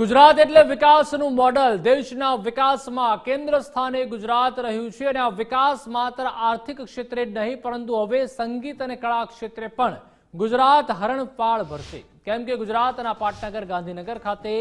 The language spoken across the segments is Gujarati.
ગુજરાત એટલે વિકાસનું મોડલ. દેશના વિકાસમાં કેન્દ્ર સ્થાને ગુજરાત રહ્યું છે અને આ વિકાસ માત્ર આર્થિક ક્ષેત્રે નહીં, પરંતુ હવે સંગીત અને કળા ક્ષેત્રે પણ. ગુજરાત હરણપાળ ભરશે. કેમ કે ગુજરાતના પાટનગર ગાંધીનગર ખાતે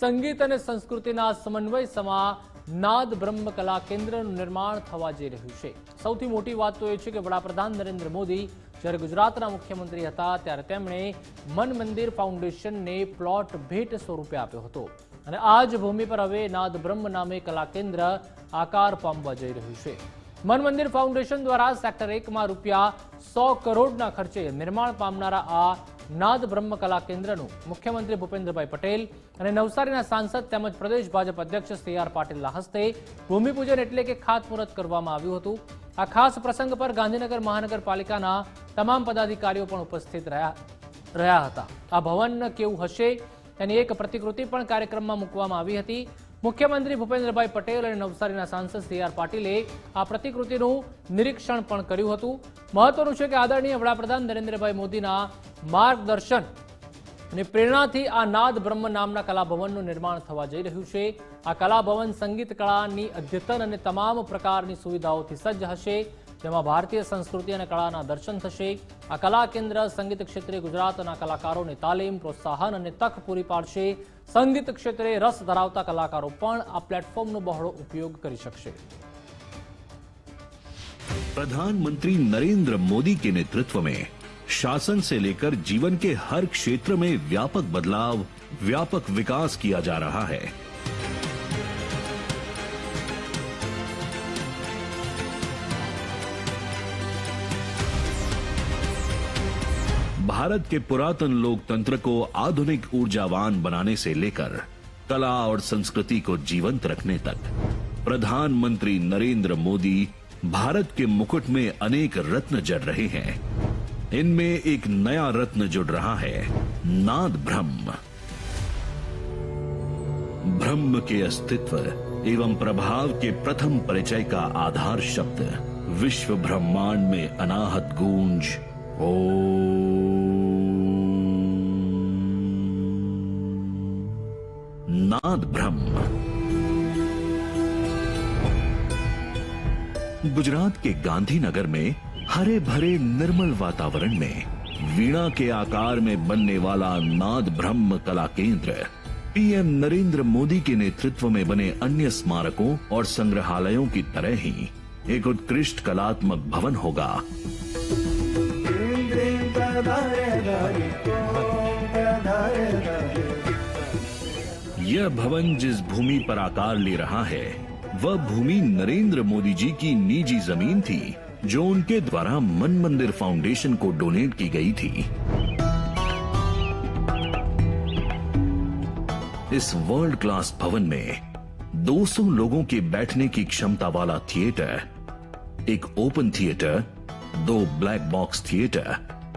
સંગીત અને સંસ્કૃતિના સમન્વય સમા નાદ બ્રહ્મ કલા કેન્દ્રનું નિર્માણ થવા જઈ રહ્યું છે. સૌથી મોટી વાત તો એ છે કે વડાપ્રધાન નરેન્દ્ર મોદી જ્યારે ગુજરાતના મુખ્યમંત્રી હતા ત્યારે તેમણે મન મંદિર ફાઉન્ડેશનને પ્લોટ ભેટ સ્વરૂપે આપ્યો હતો. અને આ જ ભૂમિ પર હવે નાદ બ્રહ્મ નામે કલા કેન્દ્ર આકાર પામવા જઈ રહ્યું છે. મન મંદિર ફાઉન્ડેશન દ્વારા સેક્ટર એકમાં રૂપિયા સો કરોડના ખર્ચે નિર્માણ પામનારા આ નાદ બ્રહ્મ કલા કેન્દ્રનું મુખ્યમંત્રી ભૂપેન્દ્રભાઈ પટેલ અને નવસારીના સાંસદ તેમજ પ્રદેશ ભાજપ અધ્યક્ષ સી આર પાટીલના હસ્તે ભૂમિપૂજન એટલે કે ખાતમુહૂર્ત કરવામાં આવ્યું હતું. આ ખાસ પ્રસંગ પર ગાંધીનગર મહાનગરપાલિકાના તમામ પદાધિકારીઓ પણ ઉપસ્થિત રહ્યા રહ્યા હતા. આ ભવન કેવું હશે તેની એક પ્રતિકૃતિ પણ કાર્યક્રમમાં મૂકવામાં આવી હતી. મુખ્યમંત્રી ભૂપેન્દ્રભાઈ પટેલ અને નવસારીના સાંસદ સી આર પાટીલે આ પ્રતિકૃતિનું નિરીક્ષણ પણ કર્યું હતું. મહત્વનું છે કે આદરણીય વડાપ્રધાન નરેન્દ્રભાઈ મોદીના માર્ગદર્શન અને પ્રેરણાથી આ નાદ બ્રહ્મ નામના કલાભવનનું નિર્માણ થવા જઈ રહ્યું છે. આ કલાભવન સંગીત કળાની અદ્યતન અને તમામ પ્રકારની સુવિધાઓથી સજ્જ હશે. જેમાં ભારતીય સંસ્કૃતિ અને કળાના દર્શન થશે આ કલા કેન્દ્ર સંગીત ક્ષેત્રે ગુજરાતના કલાકારોને તાલીમ પ્રોત્સાહન અને તક પૂરી પાડશે સંગીત ક્ષેત્રે રસ ધરાવતા કલાકારો પણ આ પ્લેટફોર્મનો બહોળો ઉપયોગ કરી શકશે प्रधानमंत्री नरेंद्र मोदी के नेतृत्व में शासन से लेकर जीवन के हर क्षेत्र में व्यापक बदलाव व्यापक विकास किया जा रहा है भारत के पुरातन लोकतंत्र को आधुनिक ऊर्जावान बनाने से लेकर कला और संस्कृति को जीवंत रखने तक, प्रधानमंत्री नरेंद्र मोदी भारत के मुकुट में अनेक रत्न जड़ रहे हैं। इनमें एक नया रत्न जुड़ रहा है, नाद ब्रह्म। ब्रह्म के अस्तित्व एवं प्रभाव के प्रथम परिचय का आधार शब्द विश्व ब्रह्मांड में अनाहत गूंज ओम नाद ब्रह्म। गुजरात के गांधीनगर में हरे भरे निर्मल वातावरण में, वीणा के आकार में बनने वाला नाद ब्रह्म कला केंद्र, पीएम नरेंद्र मोदी के नेतृत्व में बने अन्य स्मारकों और संग्रहालयों की तरह ही एक उत्कृष्ट कलात्मक भवन होगा। यह भवन जिस भूमि पर आकार ले रहा है, वह भूमि नरेंद्र मोदी जी की निजी ज़मीन थी, जो उनके द्वारा मन मंदिर फाउंडेशन को डोनेट की गई थी। इस वर्ल्ड क्लास भवन में 200 लोगों के बैठने की क्षमता वाला थिएटर, एक ओपन थिएटर दो ब्लैक बॉक्स थिएटर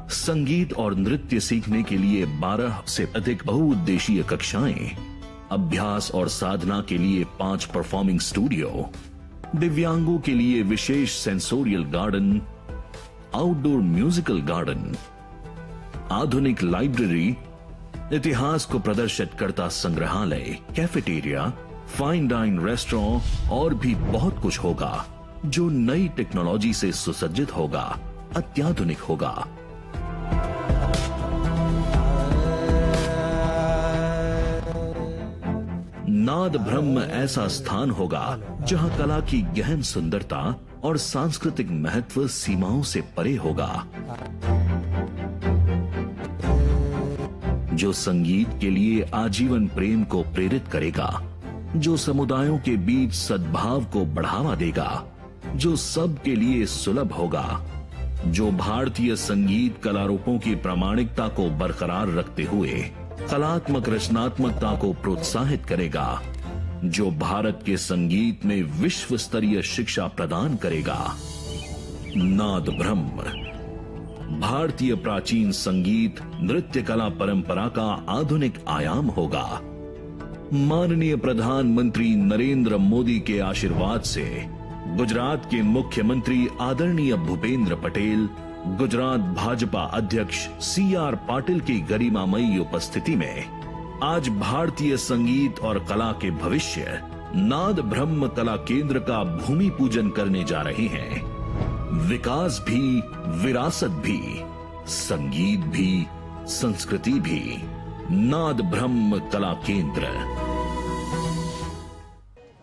संगीत और नृत्य सीखने के लिए 12 से अधिक बहुउद्देशीय कक्षाएँ अभ्यास और साधना के लिए पाँच परफॉर्मिंग स्टूडियो दिव्यांगों के लिए विशेष sensorial garden outdoor musical garden आधुनिक लाइब्रेरी इतिहास को प्रदर्शित करता संग्रहालय कैफेटेरिया फाइन डाइन रेस्टोरेंट और भी बहुत कुछ होगा, जो नई टेक्नोलॉजी से सुसज्जित होगा, अत्याधुनिक होगा। नाद ब्रह्म ऐसा स्थान होगा जहाँ कला की गहन सुंदरता और सांस्कृतिक महत्व सीमाओं से परे होगा। जो संगीत के लिए आजीवन प्रेम को प्रेरित करेगा, जो समुदायों के बीच सद्भाव को बढ़ावा देगा, जो सबके लिए सुलभ होगा, जो भारतीय संगीत कलारूपों की प्रामाणिकता को बरकरार रखते हुए कलात्मक रचनात्मकता को प्रोत्साहित करेगा, जो भारत के संगीत में विश्व स्तरीय शिक्षा प्रदान करेगा। नाद ब्रह्म, भारतीय प्राचीन संगीत नृत्य कला परंपरा का आधुनिक आयाम होगा। माननीय प्रधानमंत्री नरेंद्र मोदी के आशीर्वाद से गुजरात के मुख्यमंत्री आदरणीय भूपेंद्र पटेल गुजरात भाजपा अध्यक्ष सी आर पाटिल की गरिमामयी उपस्थिति में आज भारतीय संगीत और कला के भविष्य नाद ब्रह्म कला केंद्र का भूमि पूजन करने जा रहे हैं। विकास भी, विरासत भी, संगीत भी, संस्कृति भी। नाद ब्रह्म कला केंद्र।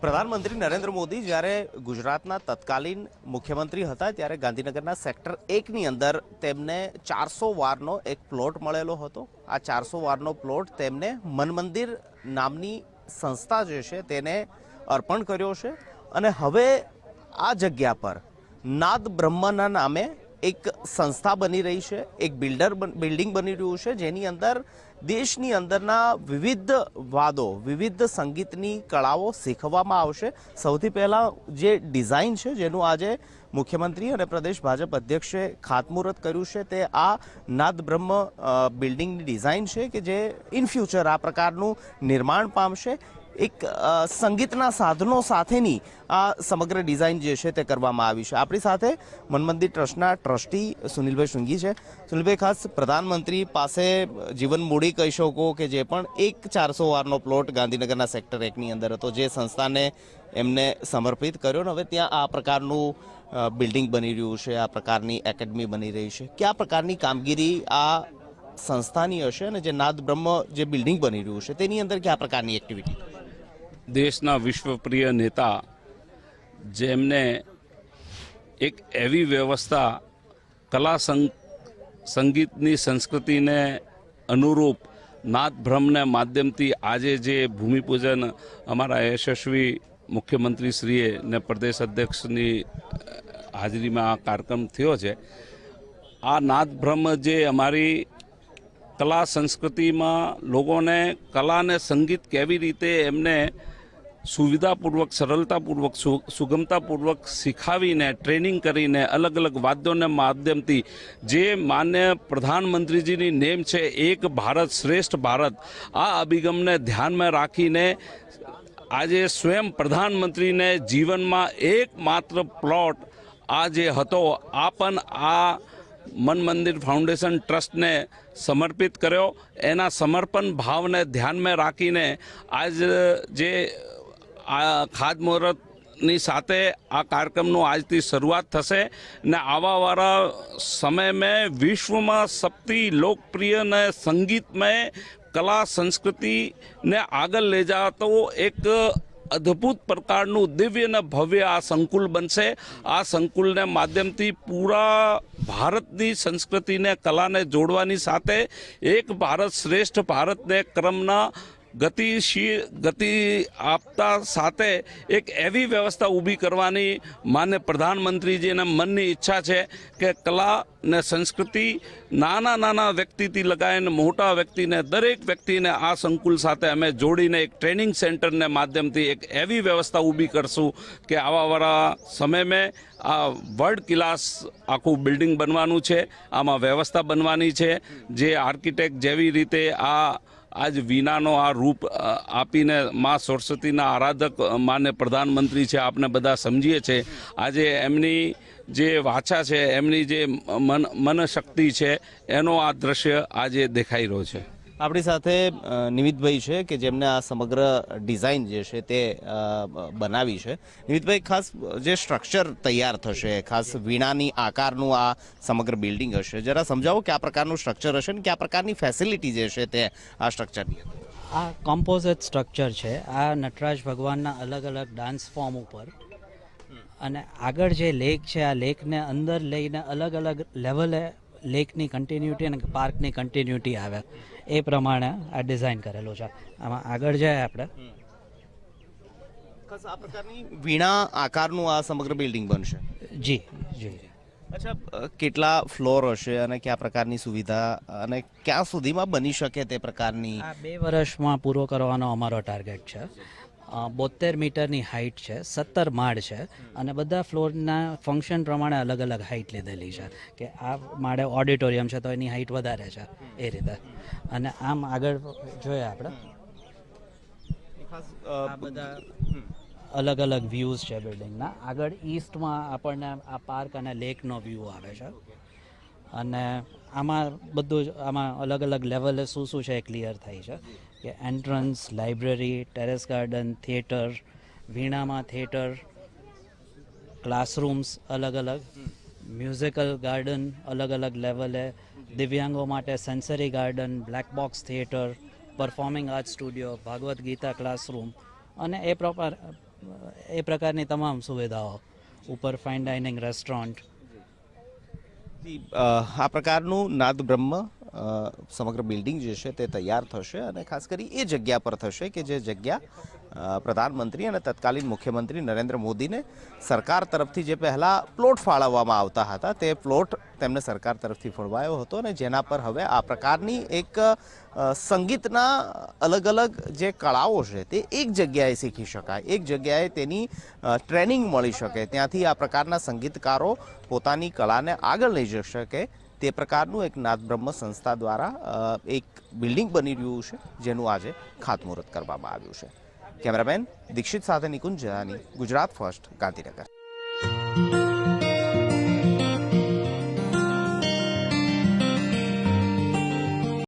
પ્રધાનમંત્રી નરેન્દ્ર મોદી જ્યારે ગુજરાતના તત્કાલીન મુખ્યમંત્રી હતા, ત્યારે ગાંધીનગરના સેક્ટર એકની અંદર તેમને ચારસો વારનો એક પ્લોટ મળેલો હતો. આ ચારસો વારનો પ્લોટ તેમને મનમંદિર નામની સંસ્થા જે છે તેને અર્પણ કર્યો છે. અને હવે આ જગ્યા પર નાદ બ્રહ્મના નામે એક સંસ્થા બની રહી છે, એક બિલ્ડર બિલ્ડિંગ બની રહ્યું છે, જેની અંદર દેશની અંદરના વિવિધ વાદો, વિવિધ સંગીતની કળાઓ શીખવવામાં આવશે. સૌથી પહેલાં જે ડિઝાઇન છે, જેનું આજે મુખ્યમંત્રી અને પ્રદેશ ભાજપ અધ્યક્ષે ખાતમુહૂર્ત કર્યું છે, તે આ નાદ બ્રહ્મ બિલ્ડિંગની ડિઝાઇન છે કે જે ઇન ફ્યુચર આ પ્રકારનું નિર્માણ પામશે. એક સંગીતના સાધનો સાથેની આ સમગ્ર ડિઝાઇન જે છે તે કરવામાં આવી છે. આપણી સાથે મનમંદિર ટ્રસ્ટના ટ્રસ્ટી સુનિલભાઈ શૃંગી છે. સુનિલભાઈ, ખાસ પ્રધાનમંત્રી પાસે જીવન મૂડી કહી શકો કે જે પણ એક ચારસો વારનો પ્લોટ ગાંધીનગરના સેક્ટર એકની અંદર હતો, જે સંસ્થાને એમને સમર્પિત કર્યો ને હવે ત્યાં આ પ્રકારનું બિલ્ડિંગ બની રહ્યું છે, આ પ્રકારની એકેડમી બની રહી છે. કયા પ્રકારની કામગીરી આ સંસ્થાની હશે અને જે નાદ બ્રહ્મ જે બિલ્ડિંગ બની રહ્યું છે, તેની અંદર કયા પ્રકારની એક્ટિવિટી દેશના વિશ્વપ્રિય નેતા જેમને એક એવી વ્યવસ્થા કલા સંગ, સંગીતની સંસ્કૃતિને અનુરૂપ નાદ બ્રહ્મને માધ્યમથી આજે જે ભૂમિપૂજન અમારા યશસ્વી મુખ્યમંત્રીશ્રીએ ને પ્રદેશ અધ્યક્ષની હાજરીમાં આ કાર્યક્રમ થયો છે, આ નાદભ્રમ જે અમારી કલા સંસ્કૃતિમાં લોકોને કલા અને સંગીત કેવી રીતે એમને સુવિધાપૂર્વક, સરળતાપૂર્વક સુગમતાપૂર્વક શીખાવીને, ટ્રેનિંગ કરીને અલગ અલગ વાદ્યોના માધ્યમથી જે માન્ય પ્રધાનમંત્રીજીની નેમ છે, એક ભારત શ્રેષ્ઠ ભારત, આ અભિગમને ધ્યાનમાં રાખીને આજે સ્વયં પ્રધાનમંત્રીને જીવનમાં એકમાત્ર પ્લોટ આ જે હતો. આ પણ આ મન મંદિર ફાઉન્ડેશન ટ્રસ્ટને સમર્પિત કર્યો. એના સમર્પણ ભાવને ધ્યાનમાં રાખીને આજ જે આ ખાતમુહૂર્તની સાથે આ કાર્યક્રમનું આજથી શરૂઆત થશે ને આવાવાળા સમયમાં વિશ્વમાં સૌથી લોકપ્રિય ને સંગીતમય કલા સંસ્કૃતિને આગળ લઈ જતો એક અદ્ભુત પ્રકારનું દિવ્ય અને ભવ્ય આ સંકુલ બનશે. આ સંકુલને માધ્યમથી પૂરા ભારતની સંસ્કૃતિને, કલાને જોડવાની સાથે એક ભારત શ્રેષ્ઠ ભારતને ક્રમના ગતિશીલ ગતિ આપતા સાથે એક એવી વ્યવસ્થા ઊભી કરવાની માન્ય પ્રધાનમંત્રીજીના મનની ઈચ્છા છે કે કલા ને સંસ્કૃતિ નાના નાના વ્યક્તિથી લગાવીને મોટા વ્યક્તિને, દરેક વ્યક્તિને આ સંકુલ સાથે અમે જોડીને એક ટ્રેનિંગ સેન્ટરને માધ્યમથી એક એવી વ્યવસ્થા ઊભી કરશું કે આવાવાળા સમયમાં આ વર્લ્ડ ક્લાસ આખું બિલ્ડિંગ બનવાનું છે. આમાં વ્યવસ્થા બનવાની છે. જે આર્કિટેક્ટ જેવી રીતે આ આજ વીણાનો આ રૂપ આપીને મા સરસ્વતીના આરાધક માને પ્રધાનમંત્રી છે આપણે બધા સમજીએ છીએ આજે એમની જે વાચા છે, એમની જે મન, મનશક્તિ છે, એનો આ દ્રશ્ય આજે દેખાઈ રહ્યો છે. આપણી સાથે નિમિતભાઈ છે કે જેમને આ સમગ્ર ડિઝાઇન જે છે તે બનાવી છે. નિમિતભાઈ, ખાસ જે સ્ટ્રક્ચર તૈયાર થશે, ખાસ વીણાની આકારનું આ સમગ્ર બિલ્ડિંગ હશે, જરા સમજાવો કયા પ્રકારનું સ્ટ્રક્ચર હશે ને કયા પ્રકારની ફેસિલિટી જે છે તે આ સ્ટ્રક્ચરની આ કમ્પોઝિટ સ્ટ્રક્ચર છે. આ નટરાજ ભગવાનના અલગ અલગ ડાન્સ ફોર્મ ઉપર. અને આગળ જે લેક છે, આ લેકને અંદર લઈને અલગ અલગ લેવલે લેકની કન્ટિન્યુટી અને પાર્કની કન્ટિન્યુટી આવે. એ પ્રમાણે આ ડિઝાઇન કરેલું છે. આમાં આગળ જાય આપણે. આ પ્રકારની વીણા આકારનું આ સમગ્ર બિલ્ડિંગ બનશે? જી જી. અચ્છા કેટલા ફ્લોર હશે અને કયા પ્રકારની સુવિધા અને ક્યાં સુધીમાં બની શકે તે પ્રકારની? આ બે વર્ષમાં પૂરો કરવાનો અમારો ટાર્ગેટ છે. બોતેર મીટરની હાઇટ છે સત્તર માળ છે અને બધા ફ્લોરના ફંક્શન પ્રમાણે અલગ અલગ હાઇટ લીધેલી છે કે આ માળે ઓડિટોરિયમ છે તો એની હાઇટ વધારે છે એ રીતે. અને આમ આગળ જોઈએ આપણે. આ બધા અલગ અલગ વ્યૂઝ છે બિલ્ડિંગના આગળ ઈસ્ટમાં આપણને આ પાર્ક અને લેકનો વ્યૂ આવે છે. અને આમાં બધું જ, આમાં અલગ અલગ લેવલે શું શું છે એ ક્લિયર થાય છે. કે entrance library terrace garden theatre વીણામાં theatre classrooms અલગ અલગ મ્યુઝિકલ ગાર્ડન અલગ અલગ લેવલે દિવ્યાંગો માટે sensory garden black box theatre performing art studio Bhagavad Gita classroom અને એ પ્રોપર એ પ્રકારની તમામ સુવિધાઓ. ઉપર ફાઇન ડાઇનિંગ રેસ્ટોરન્ટ આ પ્રકારનું નાદ બ્રહ્મ સમગ્ર બિલ્ડિંગ જે છે તે તૈયાર થશે અને ખાસ કરી એ જગ્યા પર થશે કે જે જગ્યા પ્રધાનમંત્રી અને તત્કાલીન મુખ્યમંત્રી નરેન્દ્ર મોદીને સરકાર તરફથી જે પહેલાં પ્લોટ ફાળવવામાં આવતા હતા, તે પ્લોટ તેમને સરકાર તરફથી ફળવાયો હતો અને જેના પર હવે આ પ્રકારની એક સંગીતના અલગ અલગ જે કળાઓ છે તે એક જગ્યાએ શીખી શકાય, એક જગ્યાએ તેની ટ્રેનિંગ મળી શકે, ત્યાંથી આ પ્રકારના સંગીતકારો પોતાની કળાને આગળ લઈ જઈ શકે, તે પ્રકારનું એક નાદબ્રહ્મ સંસ્થા દ્વારા એક બિલ્ડિંગ બની રહ્યું છે, જેનું આજે ખાતમુહૂર્ત કરવામાં આવ્યું છે. કેમેરામેન દીક્ષિત સાથે નિકુંજ જહાની ગુજરાત ફર્સ્ટ ગાંધીનગર